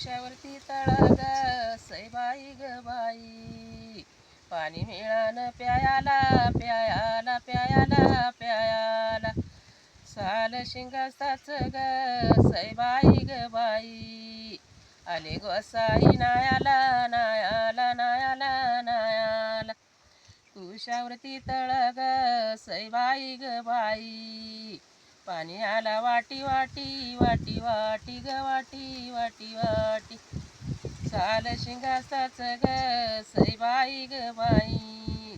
उशावरती तळाग सैबाई ग बाई. पाणी मिळान प्यायाला प्यायाला प्यायाला प्यायाला. साल शिंगाच ग सैबाई ग बाई. आले गोसाई नायाला नायाला नायाला नायाला. उशावरती ग सैबाई ग बाई. पाणी आला वाटी वाटी वाटी वाटी ग वाटी वाटी वाटी. साल शिंगासाच ग सईबाई ग बाई.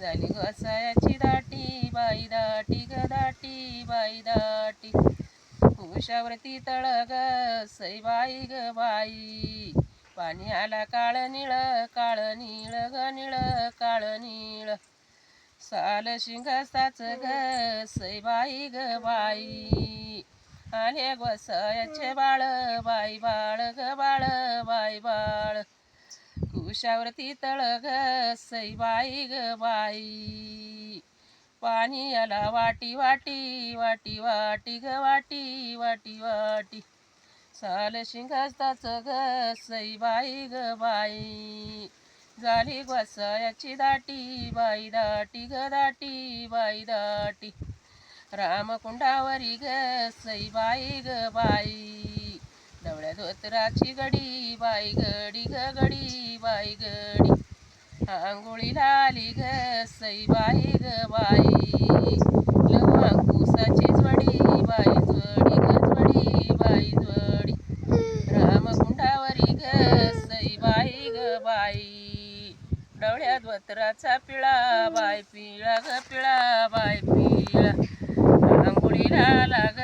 झाली गोसायाची दाटी बाई दाटी ग दाटी बाई दाटी. उशावरती तळ ग सईबाई ग बाई. पाणी आला काळ निळ काळ निळ ग निळ काळ निळ. साल शिंगासाच ग सैबाई ग बाई. आले गोसायाचे बाळ बाई बाळ ग बाळ बाई बाळ. कुशावरती तळ ग सैबाई ग बाई. पाणी आला वाटी वाटी वाटी वाटी ग वाटी वाटी वाटी. साल शिंगस्ताच ग सैबाई ग बाई. झाली घोसायाची दाटी बाई दाटी ग दाटी बाई दाटी. रामकुंडावरी ग सईबाई ग बाई. दवळ्या धोतराची गडी बाई गडी ग गडी बाई गडी. आंघोळी लाली ग सईबाई ग बाई. लवांकुसाची झडी बाई झडी ग झडी बाई झडी रामकुंडावरी ग सईबाई ग बाई. डवळ्या धोतराचा पिळा बाय पिळा ग पिळा बाय पिळा. आंघोळीला लाग